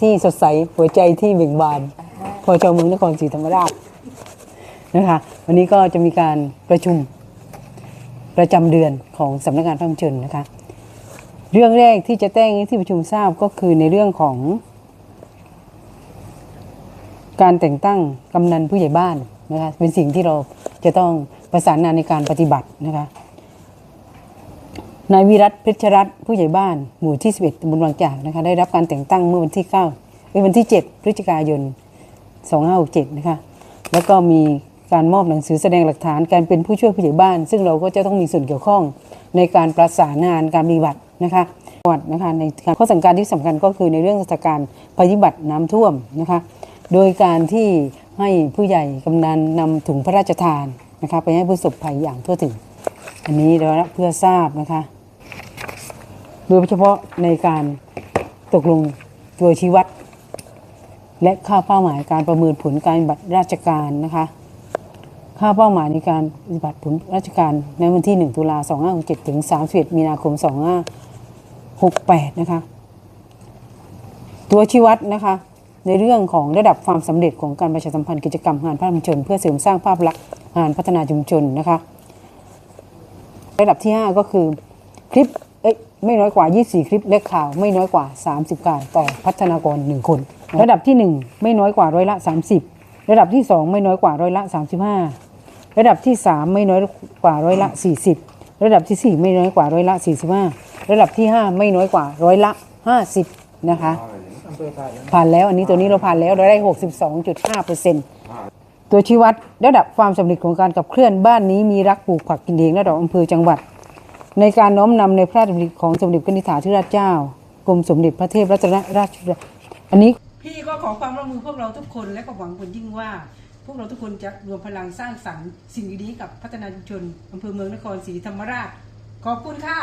ที่สดใสหัวใจที่เบ่งบานพอชาวเมืองนครศรีธรรมราชนะคะ วันนี้ก็จะมีการประชุมประจำเดือนของสำนักงานพระมชนนะคะ เรื่องแรกที่จะแจ้งที่ประชุมทราบก็คือในเรื่องของ การแต่งตั้งกำนันผู้ใหญ่บ้านนะคะเป็นสิ่งที่เราจะต้องประสานงานในการปฏิบัตินะคะ นายวิรัตเพชรรัตน์ผู้ใหญ่บ้านหมู่ที่ 11ตำบลบางจากนะคะได้รับการแต่งตั้งเมื่อวันที่9เอ้ยวันที่ 7 พฤศจิกายน 2567 นะคะ แล้วก็มีการมอบหนังสือแสดงหลักฐานการเป็นผู้ช่วยผู้ใหญ่บ้าน ซึ่งเราก็จะต้องมีส่วนเกี่ยวข้องในการประสานงานการปฏิบัตินะคะจังหวัดนะคะในข้อสั่งการที่สำคัญก็คือในเรื่องสถานการณ์ปฏิบัติน้ำท่วมนะคะโดยการที่ให้ผู้ใหญ่กำนันนำถุงพระราชทานนะคะไปให้ผู้สบภัยอย่างทั่วถึง อันนี้เราเพื่อทราบนะคะ โดยเฉพาะในการตกลงตัวชี้วัด และค่าเป้าหมายการประเมินผลการปฏิบัติราชการนะคะค่าเป้าหมายในการปฏิบัติผลราชการในวันที่ 1 ตุลา2567ถึง31มีนาคม 2568 นะคะ ตัวชี้วัดนะคะ ในเรื่องของระดับความสำเร็จของการประชาสัมพันธ์กิจกรรมงานภาคชุมชน เพื่อเสริมสร้างภาพลักษณ์งานพัฒนาชุมชนนะคะ ระดับที่ 5 ก็คือคลิป ไม่น้อยกว่า 24 คลิปและข่าวไม่น้อยกว่า 30 การต่อพัฒนากร 1 คน ระดับที่ 1 ไม่น้อยกว่าร้อยละ 30 ระดับที่ 2 ไม่น้อยกว่าร้อยละ 35 ระดับที่ 3 ไม่น้อยกว่าร้อยละ 40 ระดับที่ 4 ไม่น้อยกว่าร้อยละ 45 ระดับที่ 5 ไม่น้อยกว่าร้อยละ 50 นะคะ ผ่านแล้วอันนี้ตัวนี้เราผ่านแล้วเราได้ 62.5เปอร์เซ็นต์ตัวชี้วัดระดับความสำเร็จของการขับเคลื่อนบ้านนี้มีรักปลูกผักกินเองระดับอำเภอจังหวัด ในการน้อมนำในพระราชดำริของสมเด็จพระนิธิธิราชเจ้ากรมสมเด็จพระเทพรัตนราชสุดาอันนี้พี่ก็ขอความร่วมมือพวกเราทุกคนและก็หวังผลยิ่งว่า พวกเราทุกคนจะรวมพลังสร้างสรรค์สิ่งดีๆกับพัฒนาชุมชนอำเภอเมืองนครศรีธรรมราชขอบคุณค่ะ